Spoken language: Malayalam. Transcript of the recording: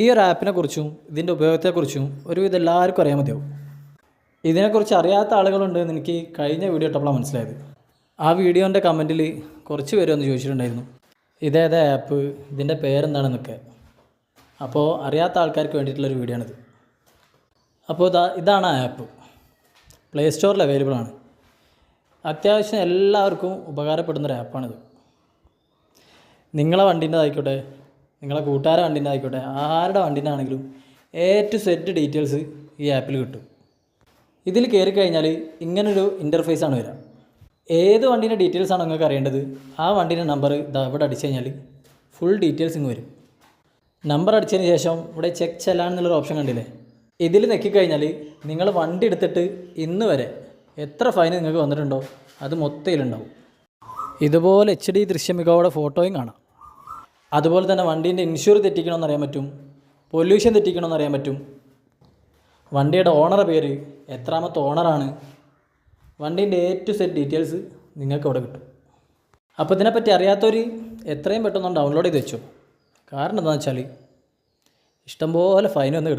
ഈ ഒരു ആപ്പിനെ കുറിച്ചും ഇതിന്റെ ഉപയോഗത്തെക്കുറിച്ചും ഒരുവിധം എല്ലാവർക്കും അറിയാൻ മതിയാവും. ഇതിനെക്കുറിച്ച് അറിയാത്ത ആളുകളുണ്ട് എന്ന് എനിക്ക് കഴിഞ്ഞ വീഡിയോ ഇട്ടപ്പോഴാണ് മനസ്സിലായത്. ആ വീഡിയോന്റെ കമന്റിൽ കുറച്ച് പേര് ഒന്ന് ചോദിച്ചിട്ടുണ്ടായിരുന്നു. ഇതേതാ ആപ്പ്? ഇതിന്റെ പേരെന്താണെന്നൊക്കെ. അപ്പോൾ അറിയാത്ത ആൾക്കാർക്ക് വേണ്ടിയിട്ടുള്ളൊരു വീഡിയോ ആണിത് അപ്പോൾ ഇതാ ഇതാണ് ആ ആപ്പ്. പ്ലേ സ്റ്റോറിൽ അവൈലബിൾ ആണ്. അത്യാവശ്യം എല്ലാവർക്കും ഉപകാരപ്പെടുന്നൊരു ആപ്പാണിത്. നിങ്ങളെ വണ്ടീന്റെ ആയിക്കോട്ടെ നിങ്ങളെ കൂട്ടുകാരെ വണ്ടീന്റെ ആയിക്കോട്ടെ. ആരുടെ വണ്ടീന്റെ ആണെങ്കിലും എ ടു സെറ്റ് ഡീറ്റെയിൽസ് ഈ ആപ്പിൽ കിട്ടും. ഇതിൽ കയറി കഴിഞ്ഞാൽ ഇങ്ങനൊരു ആണ് വരിക ഏത് വണ്ടീന്റെ ഡീറ്റെയിൽസ് ആണോ നിങ്ങൾക്ക് അറിയേണ്ടത് ആ വണ്ടീന്റെ നമ്പർ ഇതാ ഇവിടെ അടിച്ചു കഴിഞ്ഞാൽ ഫുൾ ഡീറ്റെയിൽസ് ഇങ്ങ് വരും. നമ്പർ അടിച്ചതിന് ശേഷം ഇവിടെ ചെക്ക് ചെല്ലാൻ എന്നുള്ളൊരു ഓപ്ഷൻ കണ്ടില്ലേ? ഇതിൽ നെക്കിക്കഴിഞ്ഞാൽ നിങ്ങൾ വണ്ടി എടുത്തിട്ട് ഇന്ന് വരെ എത്ര ഫൈൻ നിങ്ങൾക്ക് വന്നിട്ടുണ്ടോ അത് മൊത്തയിലുണ്ടാവും ഇതുപോലെ എച്ച് ഡി ദൃശ്യമികവോടെ ഫോട്ടോയും കാണാം. അതുപോലെ തന്നെ വണ്ടീന്റെ ഇൻഷുർ തെറ്റിക്കണമെന്ന് അറിയാൻ പറ്റും. പൊല്യൂഷൻ തെറ്റിക്കണമെന്ന് അറിയാൻ പറ്റും. വണ്ടിയുടെ ഓണറെ പേര് എത്രാമത്തെ ഓണറാണ് വണ്ടീന്റെ എ ടു സെറ്റ് ഡീറ്റെയിൽസ് നിങ്ങൾക്ക് ഇവിടെ കിട്ടും. അപ്പോൾ ഇതിനെപ്പറ്റി അറിയാത്തവർ എത്രയും പെട്ടെന്ന് ഡൗൺലോഡ് ചെയ്ത് വെച്ചു. കാരണം എന്താണെന്ന് വെച്ചാൽ ഇഷ്ടംപോലെ ഫൈൻ വന്ന്